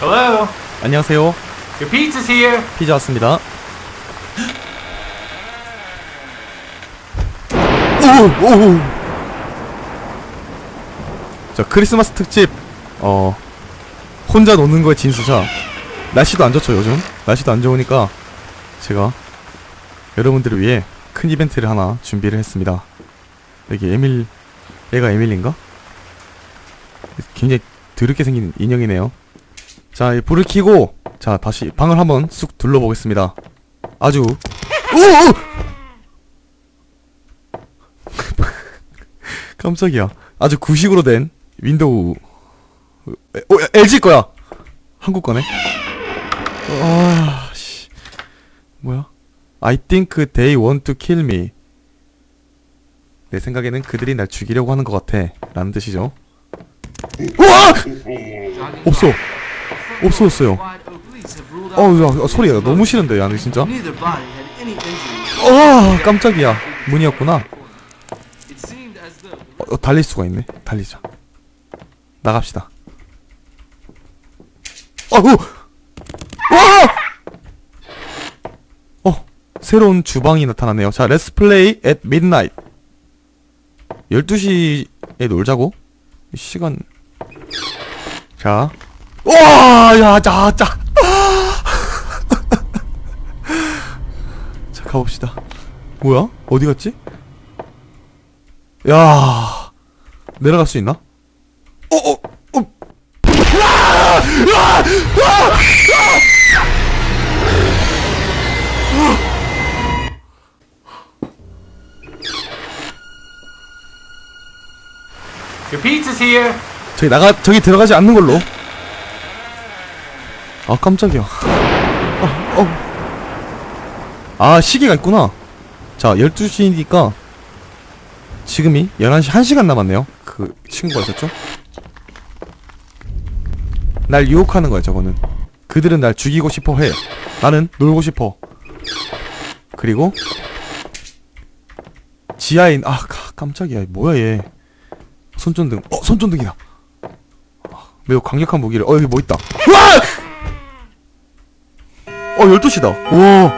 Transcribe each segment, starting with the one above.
Hello? 안녕하세요. Your pizza's here. 피자 왔습니다. 오, 오. 자, 크리스마스 특집. 어. 혼자 노는 거에 진수자. 날씨도 안 좋죠, 요즘. 날씨도 안 좋으니까 제가 여러분들을 위해 큰 이벤트를 하나 준비를 했습니다. 여기 에밀 얘가 에밀인가? 굉장히 드럽게 생긴 인형이네요. 자, 이 불을 켜고 자, 다시 방을 한번 쑥 둘러보겠습니다. 아주 오! 깜짝이야. 아주 구식으로 된 윈도우 에, 어, LG 거야. 한국 거네. 아, 씨. 뭐야? I think they want to kill me. 내 생각에는 그들이 날 죽이려고 하는 것 같아. 라는 뜻이죠. 우와! 없어. 없어졌어요. 어, 야, 야, 소리가 너무 싫은데, 야, 진짜. 어, 깜짝이야. 문이었구나. 어, 어, 달릴 수가 있네. 달리자. 나갑시다. 어우! 와! 어, 새로운 주방이 나타났네요. 자, 렛츠 플레이 at midnight. 12시에 놀자고? 시간. 자. 와, 야, 자, 자. 자, 가봅시다. 뭐야? 어디 갔지? 야 내려갈 수 있나? 어, 어, 어. Your pizza's here. 저기 나가 저기 들어가지 않는 걸로. 아 깜짝이야. 아, 어. 아 시계가 있구나. 자 12시니까 지금이 11시 1시간 남았네요. 그 친구가 있었죠? 날 유혹하는 거야 저거는. 그들은 날 죽이고 싶어 해. 나는 놀고 싶어. 그리고 지하인 아 가- 깜짝이야 뭐야 얘. 손전등. 어, 손전등이다. 아, 매우 강력한 무기를. 어, 여기 뭐 있다. 와! 어, 12시다. 오.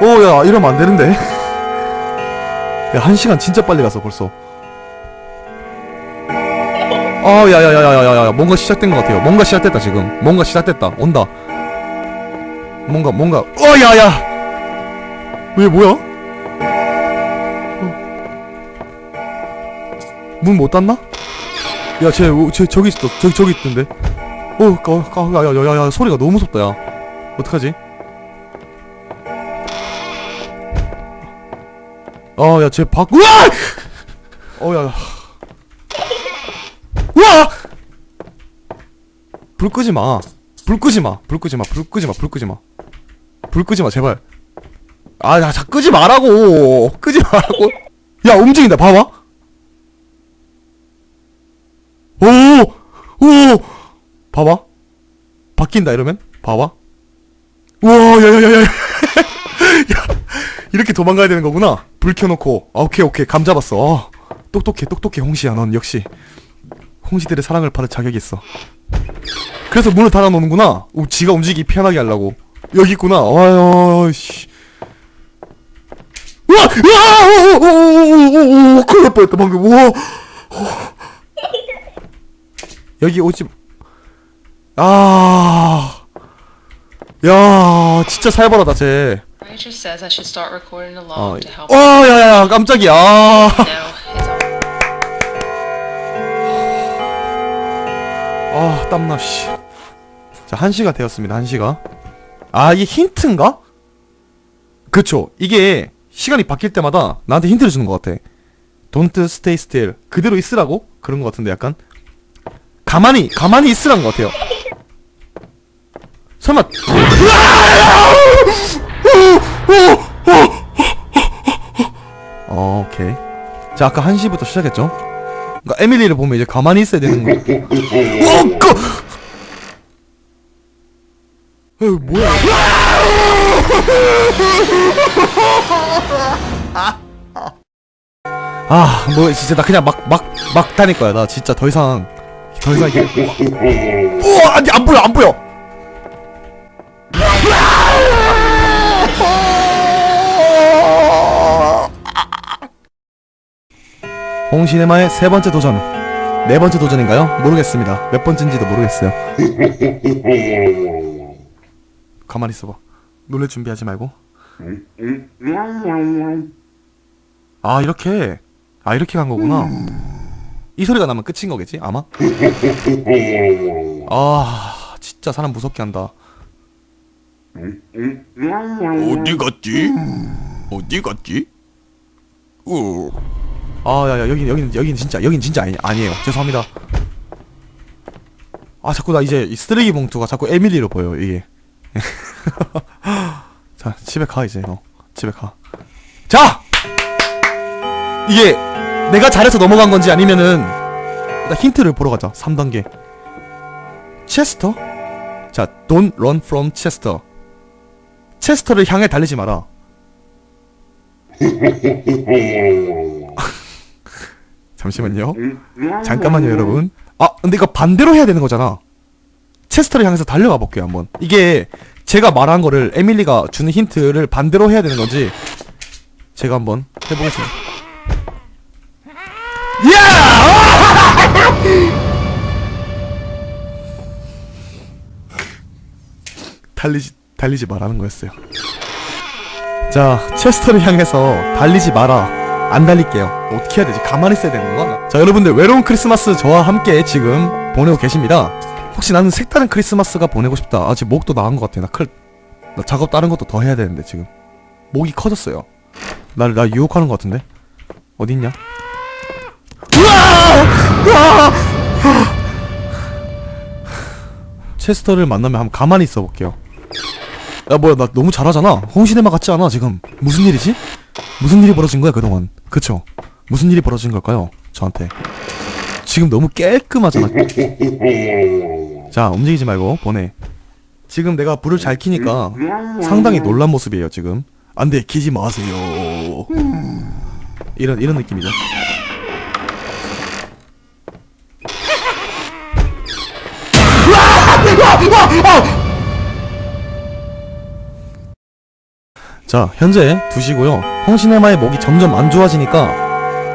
오, 야, 이러면 안 되는데. 야, 한 시간 진짜 빨리 갔어, 벌써. 어, 야, 야, 야, 야, 야, 야, 뭔가 시작된 것 같아요. 뭔가 시작됐다, 지금. 뭔가 시작됐다. 온다. 뭔가, 뭔가. 어, 야, 야! 왜, 뭐야? 문 못 닫나? 야, 쟤, 어, 쟤 저기 있어. 저기 저기 있던데. 어, 까, 까, 야, 야, 야, 야, 소리가 너무 무섭다, 야. 어떡하지? 어, 야, 쟤 밖, 우와! 어, 야, 야. 우와! 불 끄지 마. 불 끄지 마. 불 끄지 마. 불 끄지 마. 불 끄지 마. 불 끄지 마, 제발. 아, 야, 자, 끄지 말라고. 끄지 말라고. 야, 움직인다. 봐봐. 오! 오! 봐봐. 바뀐다 이러면 봐봐. 우와, 야야야야. 야, 이렇게 도망가야 되는 거구나. 불 켜놓고. 아, 오케이 오케이 감 잡았어. 어, 똑똑해 똑똑해 홍시야 넌 역시 홍시들의 사랑을 받을 자격이 있어. 그래서 문을 닫아놓는구나. 오, 지가 움직이기 편하게 하려고. 여기 있구나. 아유 씨. 우와! 우와! 오오오오오오 큰일 날 뻔했다 방금. 우와! 여기 오지 아. 야, 진짜 살벌하다 쟤. Rachel says I should start recording 어, along to help 어, 야야야, 깜짝이야. 아. 아 땀나 씨. 자, 1시가 되었습니다. 1시가. 아, 이게 힌트인가? 그쵸. 이게 시간이 바뀔 때마다 나한테 힌트를 주는 것 같아. Don't stay still. 그대로 있으라고? 그런 것 같은데 약간. 가만히, 가만히 있으라는 것 같아요. 설마. 어, 오케이. 자, 아까 1시부터 시작했죠? 그러니까 에밀리를 보면 이제 가만히 있어야 되는 거. 어, 그. 에 뭐야? 아, 뭐 진짜 나 그냥 막 막 막 다닐 거야. 나 진짜 더 이상 더더 이상 이게 우와 아니 안 보여 안 보여 홍시네마의 세 번째 도전. 네 번째 도전인가요? 모르겠습니다. 몇 번째인지도 모르겠어요. 가만히 있어봐. 놀랄 준비하지 말고. 아 이렇게. 아 이렇게 간 거구나. 이 소리가 나면 끝인 거겠지 아마? 아 진짜 사람 무섭게 한다. 어디 갔지? 어디 갔지? 어. 아 야 야 여기 여기는 여기는 진짜 여긴 진짜 아니 아니에요. 죄송합니다. 아 자꾸 나 이제 이 쓰레기 봉투가 자꾸 에밀리로 보여 이게. 자 집에 가 이제 너 집에 가 자! 이게 내가 잘해서 넘어간 건지 아니면은 일단 힌트를 보러 가자 3단계. 체스터? 자 don't run from 체스터 체스터를 향해 달리지 마라 잠시만요. 잠깐만요 여러분. 아 근데 이거 반대로 해야 되는 거잖아. 체스터를 향해서 달려가 볼게요 한번. 이게 제가 말한 거를 에밀리가 주는 힌트를 반대로 해야 되는 건지 제가 한번 해보겠습니다. 달리지 달리지 말라는 거였어요. 자, 체스터를 향해서 달리지 마라. 안 달릴게요. 어떻게 해야 되지? 가만히 있어야 되는 건가? 자, 여러분들 외로운 크리스마스 저와 함께 지금 보내고 계십니다. 혹시 나는 색다른 크리스마스가 보내고 싶다. 아, 지금 목도 나간 것 같아. 나 클, 나 작업 다른 것도 더 해야 되는데 지금 목이 커졌어요. 나를 나 유혹하는 것 같은데 어디 있냐? 체스터를 만나면 한번 가만히 있어 볼게요. 야 뭐야 나 너무 잘하잖아. 홍시네마 같지 않아 지금. 무슨 일이지? 무슨 일이 벌어진 거야 그동안? 그쵸? 무슨 일이 벌어진 걸까요? 저한테. 지금 너무 깔끔하잖아. 자 움직이지 말고 보내. 지금 내가 불을 잘 켜니까 상당히 놀란 모습이에요 지금. 안 돼 키지 마세요. 이런 이런 느낌이죠. 자, 현재 2시고요. 홍시네마의 목이 점점 안 좋아지니까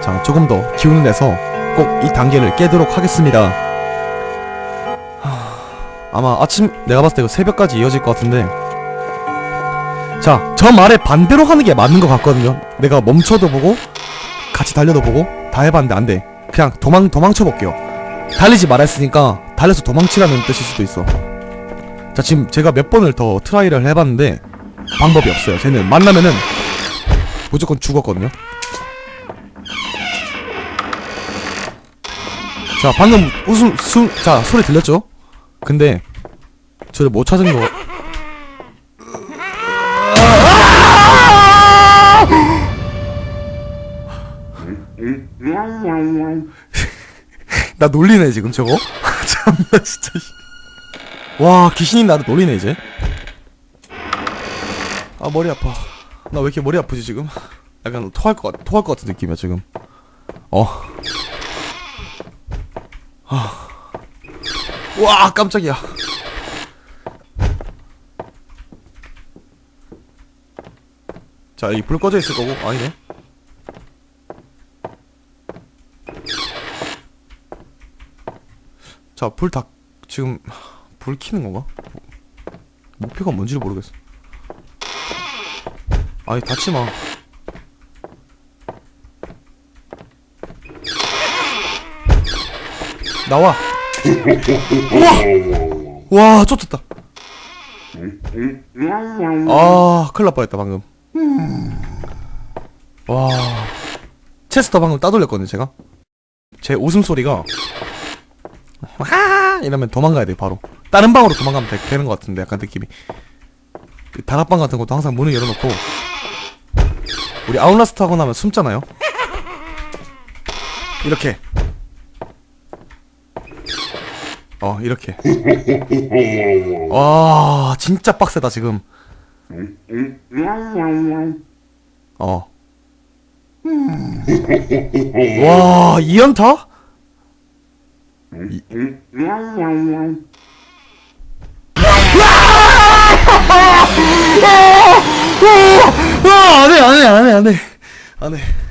자, 조금 더 기운을 내서 꼭 이 단계를 깨도록 하겠습니다. 하, 아마 아침 내가 봤을 때 이거 새벽까지 이어질 것 같은데 자, 저 말에 반대로 하는 게 맞는 것 같거든요. 내가 멈춰도 보고 같이 달려도 보고 다 해봤는데 안 돼. 그냥 도망 도망쳐 볼게요. 달리지 말았으니까 달려서 도망치라는 뜻일 수도 있어. 자, 지금 제가 몇 번을 더 트라이를 해봤는데 방법이 없어요. 쟤는 만나면은 무조건 죽었거든요. 자, 방금 웃음 숨, 자 소리 들렸죠? 근데 저를 못 찾은 거. 나 놀리네 지금 저거. 참나 진짜. 씨. 와 귀신이 나를 놀리네 이제. 아 머리 아파. 나 왜 이렇게 머리 아프지 지금? 약간 토할 것 같, 토할 것 같은 느낌이야 지금. 어. 아. 와 깜짝이야. 자, 이 불 꺼져 있을 거고 아니네. 자, 불 다 지금 불 켜는 건가? 목표가 뭔지를 모르겠어. 아니 닫지 마. 나와. 우와, 와, 쫓았다. 아, 큰일 날 뻔했다 방금. 와, 체스터 방금 따돌렸거든요 제가. 제 웃음 소리가 와 이러면 도망가야 돼 바로. 다른 방으로 도망가면 되, 되는 것 같은데 약간 느낌이. 그 다락방 같은 것도 항상 문을 열어놓고 우리 아웃라스트 하고 나면 숨잖아요. 이렇게. 어 이렇게. 와 진짜 빡세다 지금. 어. 와 2연타? 아, 안 해 안 해 안 해 안 해 안 해